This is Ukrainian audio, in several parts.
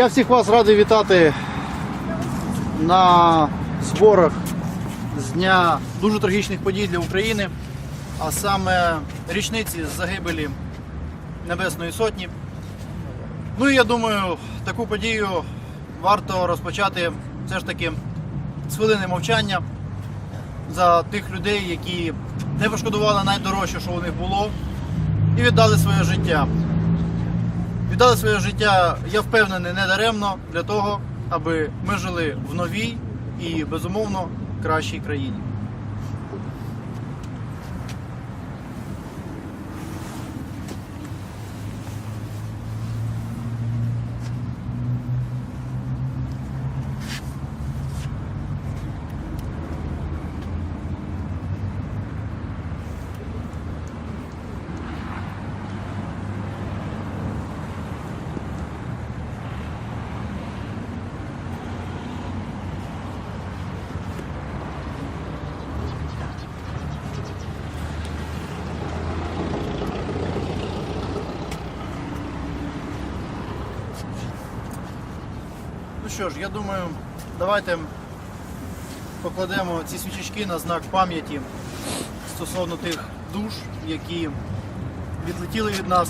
Я всіх вас радий вітати на зборах з дня дуже трагічних подій для України, а саме річниці загибелі Небесної Сотні. Ну і я думаю, таку подію варто розпочати все ж таки з хвилини мовчання за тих людей, які не пошкодували найдорожче, що у них було, і віддали своє життя. Віддали своє життя, я впевнений, не даремно для того, аби ми жили в новій і безумовно кращій країні. Що ж, я думаю, давайте покладемо ці свічечки на знак пам'яті стосовно тих душ, які відлетіли від нас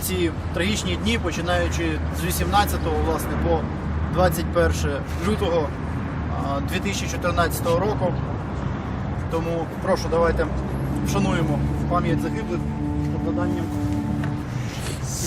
в ці трагічні дні, починаючи з 18 власне, по 21 лютого 2014 року. Тому прошу, давайте вшануємо пам'ять загиблих покладанням.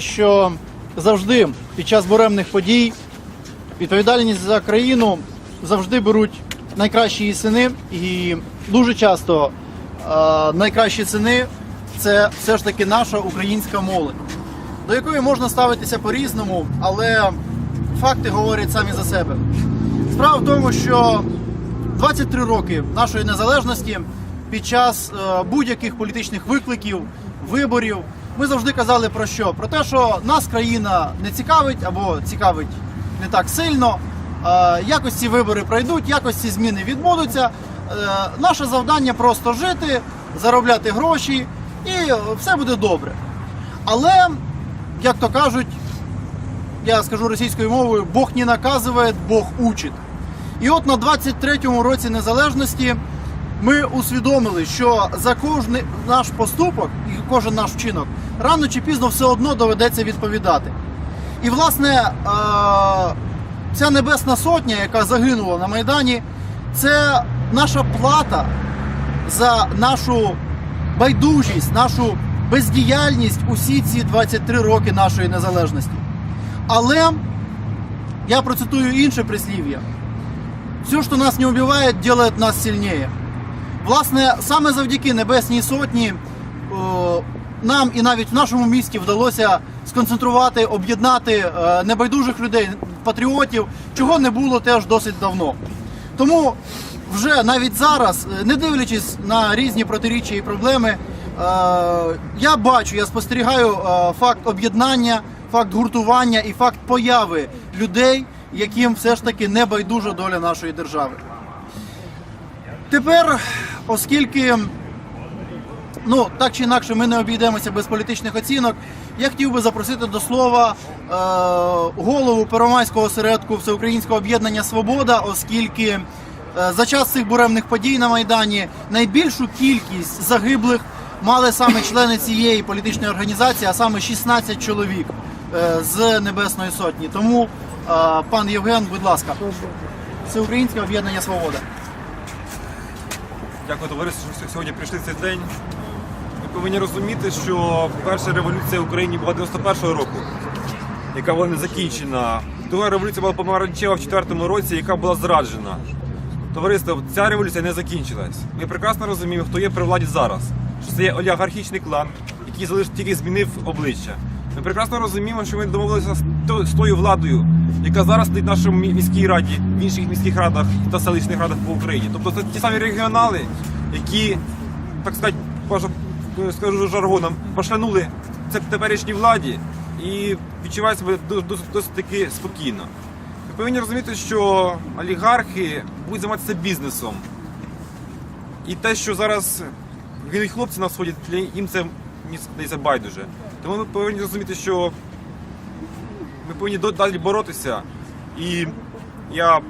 Що завжди під час буремних подій відповідальність за країну завжди беруть найкращі її сини, і дуже часто е, найкращі сини це все ж таки наша українська молодь, до якої можна ставитися по-різному, але факти говорять самі за себе. Справа в тому, що 23 роки нашої незалежності під час е, будь-яких політичних викликів, виборів, ми завжди казали про що? Про те, що нас країна не цікавить або цікавить не так сильно. Е, якось ці вибори пройдуть, якось ці зміни відбудуться. Е, наше завдання просто жити, заробляти гроші, і все буде добре. Але, як то кажуть, я скажу російською мовою, Бог не наказує, Бог учить. І от на 23-му році незалежності ми усвідомили, що за кожен наш поступок і кожен наш вчинок рано чи пізно все одно доведеться відповідати. І власне е, ця небесна сотня, яка загинула на Майдані, це наша плата за нашу байдужість, нашу бездіяльність усі ці 23 роки нашої незалежності. Але я процитую інше прислів'я. Все, що нас не вбиває, делает нас сильніше. Власне, саме завдяки Небесній Сотні о, нам і навіть в нашому місті вдалося сконцентрувати, об'єднати е, небайдужих людей, патріотів, чого не було теж досить давно. Тому вже навіть зараз, е, не дивлячись на різні протиріччя і проблеми, е, я бачу, я спостерігаю е, факт об'єднання, факт гуртування і факт появи людей, яким все ж таки не байдужа доля нашої держави. Тепер, оскільки ну так чи інакше ми не обійдемося без політичних оцінок, я хотів би запросити до слова е, голову Первомайського осередку Всеукраїнського об'єднання Свобода, оскільки е, за час цих буремних подій на Майдані найбільшу кількість загиблих мали саме члени цієї політичної організації, а саме 16 чоловік е, з Небесної Сотні. Тому, е, пан Євген, будь ласка, Всеукраїнське об'єднання Свобода. Дякую, товариство, що сьогодні прийшли цей день. Ми повинні розуміти, що перша революція в Україні була 91-го року, яка була не закінчена. Друга революція була помаранчева в 4-му році, яка була зраджена. Товариство, ця революція не закінчилась. Ми прекрасно розуміємо, хто є при владі зараз. Що це є олігархічний клан, який тільки змінив обличчя. Ми прекрасно розуміємо, що ми домовилися з тою владою, яка зараз стоїть в нашому міській раді, в інших міських радах та селищних радах по Україні. Тобто це ті самі регіонали, які, так сказати, е, скажу жаргоном, пошлянули це теперішній владі і відчувають себе дос- дос- досить таки спокійно. Ви повинні розуміти, що олігархи будуть займатися бізнесом. І те, що зараз хлопці на сході, їм це здається байдуже. Тому ми повинні розуміти, що ми повинні далі боротися. І я,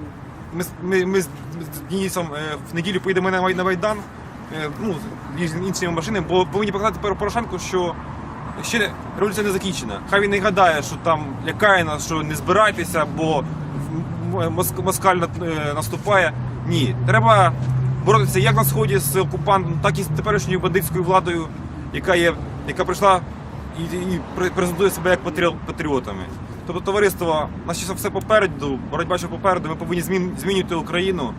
ми, ми, ми з Денисом е, в неділю поїдемо на Май- Майдан е, ну, іншими машинами, бо повинні показати Порошенку, що ще революція не закінчена. Хай він не гадає, що там лякає нас, що не збирайтеся, бо москаль е, наступає. Ні, треба боротися як на сході з окупантом, так і з теперішньою бандитською владою, яка є, яка прийшла і, і презентує себе як патріо- патріотами. Тобто, товариство, у нас ще все попереду, боротьба ще попереду, ми повинні змінювати Україну.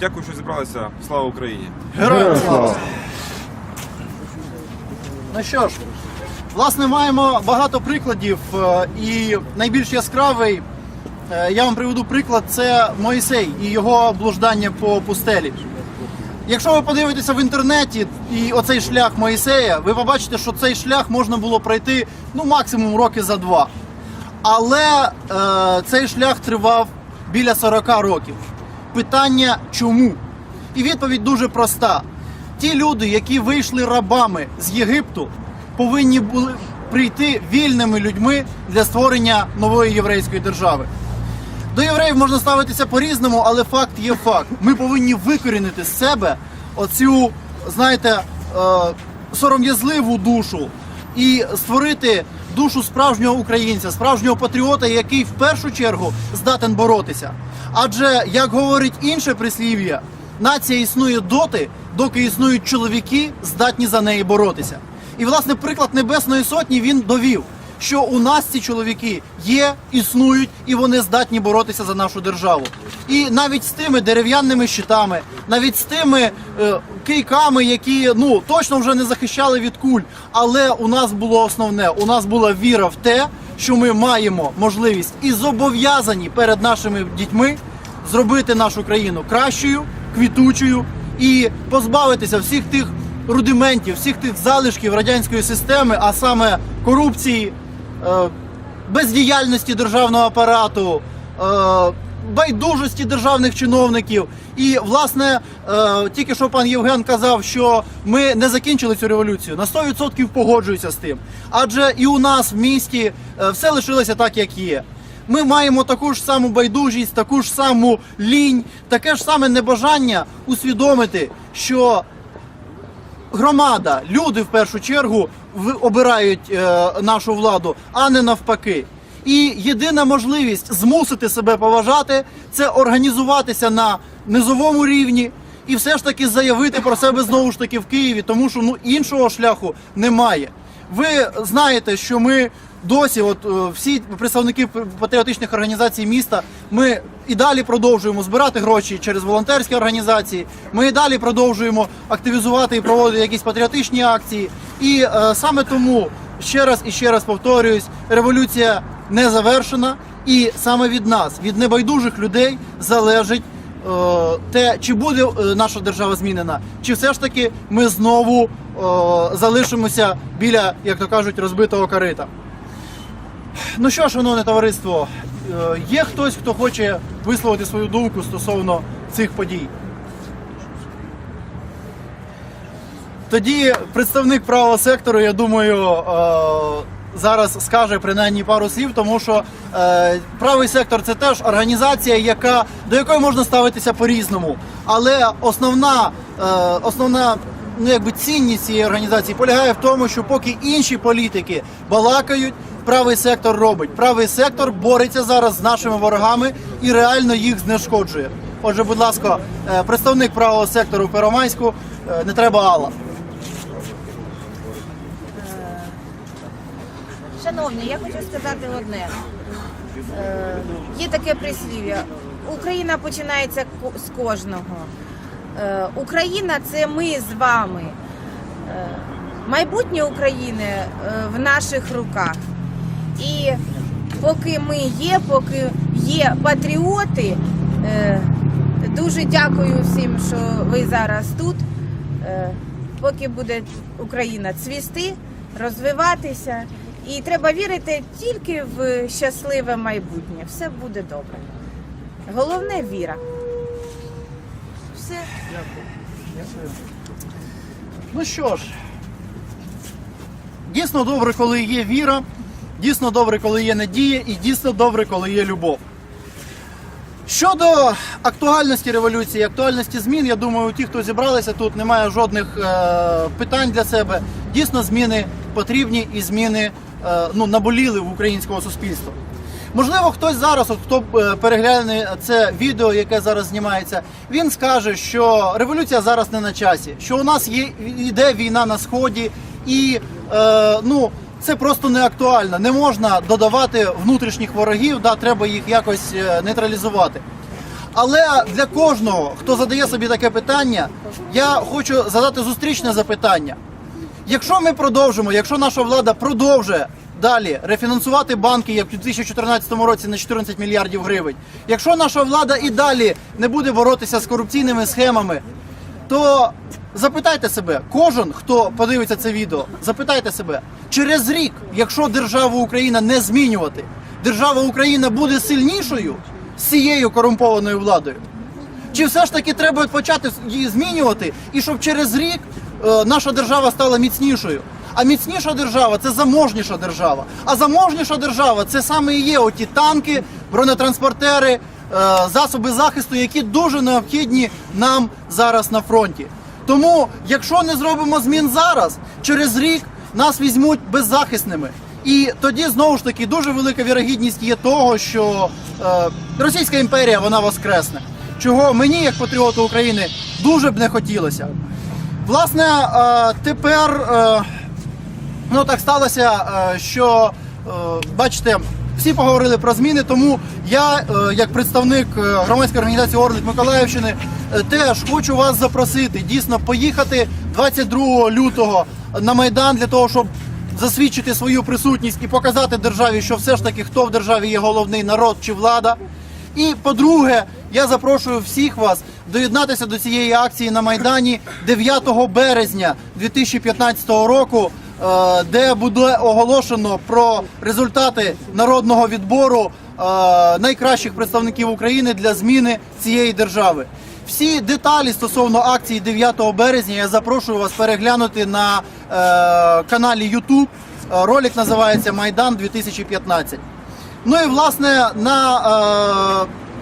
Дякую, що зібралися. Слава Україні! Героям слава! Ну що ж, власне, маємо багато прикладів, е, і найбільш яскравий, е, я вам приведу приклад, це Моїсей і його блуждання по пустелі. Якщо ви подивитеся в інтернеті і оцей шлях Моїсея, ви побачите, що цей шлях можна було пройти ну максимум роки за два. Але е, цей шлях тривав біля 40 років. Питання чому? І відповідь дуже проста. Ті люди, які вийшли рабами з Єгипту, повинні були прийти вільними людьми для створення нової єврейської держави. До євреїв можна ставитися по-різному, але факт є факт. Ми повинні викорінити з себе оцю, знаєте, е, сором'язливу душу і створити душу справжнього українця, справжнього патріота, який в першу чергу здатен боротися. Адже, як говорить інше прислів'я, нація існує доти, доки існують чоловіки, здатні за неї боротися. І, власне, приклад Небесної Сотні він довів, що у нас ці чоловіки є, існують і вони здатні боротися за нашу державу. І навіть з тими дерев'яними щитами, навіть з тими е, кийками, які ну точно вже не захищали від куль. Але у нас було основне: у нас була віра в те, що ми маємо можливість і зобов'язані перед нашими дітьми зробити нашу країну кращою, квітучою і позбавитися всіх тих рудиментів, всіх тих залишків радянської системи, а саме корупції, бездіяльності державного апарату, е, байдужості державних чиновників. І власне е, тільки що пан Євген казав, що ми не закінчили цю революцію. На 100% погоджуюся з тим. Адже і у нас в місті е, все лишилося так, як є. Ми маємо таку ж саму байдужість, таку ж саму лінь, таке ж саме небажання усвідомити, що громада, люди в першу чергу обирають е, нашу владу, а не навпаки. І єдина можливість змусити себе поважати це організуватися на низовому рівні і все ж таки заявити про себе знову ж таки в Києві, тому що ну іншого шляху немає. Ви знаєте, що ми досі, от е, всі представники патріотичних організацій міста, ми і далі продовжуємо збирати гроші через волонтерські організації. Ми і далі продовжуємо активізувати і проводити якісь патріотичні акції. І е, саме тому ще раз і ще раз повторююсь, революція не завершена, і саме від нас, від небайдужих людей, залежить. е, Те, чи буде е, наша держава змінена, чи все ж таки ми знову е, залишимося біля, як то кажуть, розбитого корита. Ну що, шановне товариство, е, є хтось, хто хоче висловити свою думку стосовно цих подій? Тоді представник правого сектору, я думаю, е, зараз скаже принаймні пару слів, тому що е, правий сектор це теж організація, яка, до якої можна ставитися по-різному. Але основна, основна ну, якби цінність цієї організації полягає в тому, що поки інші політики балакають, правий сектор робить. Правий сектор бореться зараз з нашими ворогами і реально їх знешкоджує. Отже, будь ласка, е, представник правого сектору в Первомайську, е, не треба Алла. Шановні, я хочу сказати одне. Е, є таке прислів'я. Україна починається з кожного. Е, Україна це ми з вами. Е, Майбутнє України е, в наших руках. І поки ми є, поки є патріоти, е, дуже дякую всім, що ви зараз тут. Е, Поки буде Україна цвісти, розвиватися. І треба вірити тільки в щасливе майбутнє. Все буде добре. Головне віра. Все. Дякую. Ну що ж, дійсно добре, коли є віра, дійсно добре, коли є надія, і дійсно добре, коли є любов. Щодо актуальності революції, актуальності змін, я думаю, тих, хто зібралися тут, немає жодних е, питань для себе. Дійсно, зміни потрібні і зміни е, ну, наболіли в українського суспільства. Можливо, хтось зараз, от хто е, перегляне це відео, яке зараз знімається, він скаже, що революція зараз не на часі, що у нас є іде війна на сході, і е, ну це просто не актуально. Не можна додавати внутрішніх ворогів, да, треба їх якось е, нейтралізувати. Але для кожного, хто задає собі таке питання, я хочу задати зустрічне запитання. Якщо ми продовжимо, якщо наша влада продовжує далі рефінансувати банки, як у 2014 році на 14 мільярдів гривень, якщо наша влада і далі не буде боротися з корупційними схемами, то запитайте себе, кожен, хто подивиться це відео, запитайте себе, через рік, якщо державу Україна не змінювати, держава Україна буде сильнішою з цією корумпованою владою. Чи все ж таки треба почати її змінювати, і щоб через рік е, наша держава стала міцнішою? А міцніша держава це заможніша держава. А заможніша держава це саме і є оті танки, бронетранспортери, засоби захисту, які дуже необхідні нам зараз на фронті. Тому, якщо не зробимо змін зараз, через рік нас візьмуть беззахисними. І тоді знову ж таки дуже велика вірогідність є того, що е, Російська імперія вона воскресне. Чого мені, як патріоту України, дуже б не хотілося. Власне, е, тепер е, ну так сталося, е, що е, бачите, всі поговорили про зміни, тому я, е, як представник е, громадської організації Орлик Миколаївщини, е, теж хочу вас запросити дійсно поїхати 22 лютого на майдан для того, щоб засвідчити свою присутність і показати державі, що все ж таки хто в державі є головний народ чи влада. І по-друге, я запрошую всіх вас доєднатися до цієї акції на Майдані 9 березня 2015 року, де буде оголошено про результати народного відбору е, найкращих представників України для зміни цієї держави. Всі деталі стосовно акції 9 березня я запрошую вас переглянути на е, каналі YouTube. Е, Ролик називається Майдан 2015. Ну і власне на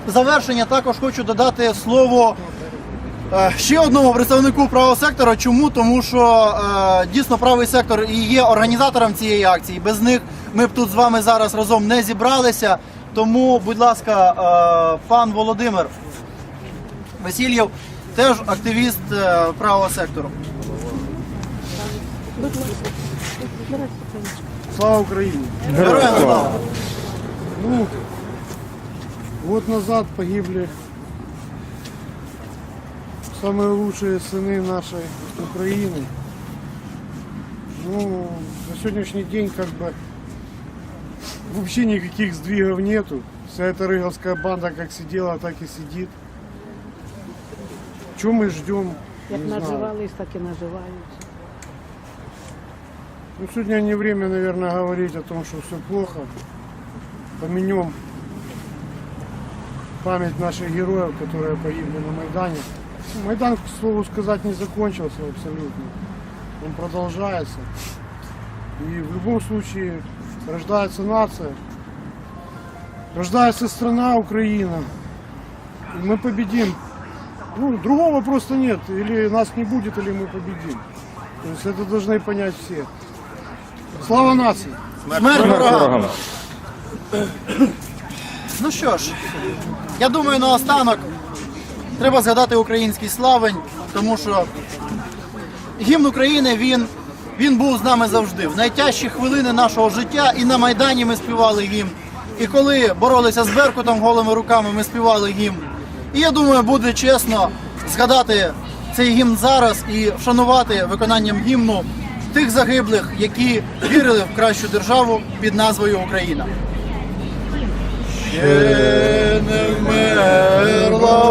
е, завершення також хочу додати слово е, ще одному представнику правого сектора. Чому? Тому що е, дійсно правий сектор і є організатором цієї акції. Без них ми б тут з вами зараз разом не зібралися. Тому, будь ласка, е, пан Володимир Васильєв теж активіст е, правого сектору. Слава Украине! Героям слава! Ну, год назад погибли самые лучшие сыны нашей Украины. Ну, на сегодняшний день как бы вообще никаких сдвигов нету. Вся эта рыговская банда как сидела, так и сидит. Чего мы ждем? Знаю. наживались, так і наживаються. Ну, сегодня не время, наверное, говорить о том, что все плохо. Поменем память наших героев, которые погибли на Майдане. Майдан, к слову сказать, не закончился абсолютно. Он продолжается. И в любом случае рождается нация, рождается страна Украина. И мы победим. Ну, другого просто нет. Или нас не будет, или мы победим. То есть это должны понять все. Слава нации! Смерть ворогам! Ну що ж, я думаю, наостанок треба згадати український славень, тому що гімн України він, він був з нами завжди. В найтяжчі хвилини нашого життя і на Майдані ми співали гімн. І коли боролися з Беркутом голими руками, ми співали гімн. І я думаю, буде чесно згадати цей гімн зараз і вшанувати виконанням гімну тих загиблих, які вірили в кращу державу під назвою Україна. Ще не вмерла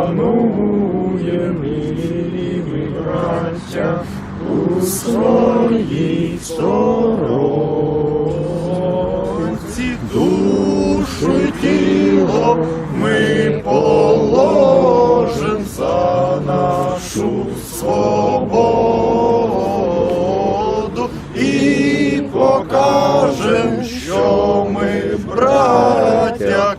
запанує милі браття у своїй сторонці. Душу й тіло ми положим за нашу свободу і покажем, що ми браття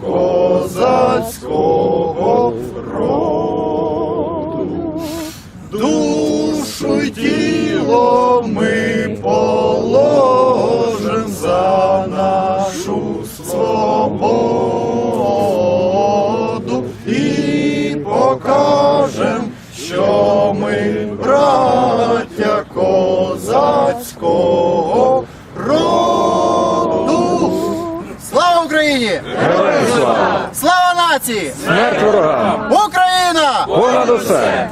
Душу й тіло ми положим за нашу свободу і покажем, що ми браття козацького роду. Слава Україні! Слава нації! Смерть ворогам! Україна! Понад усе!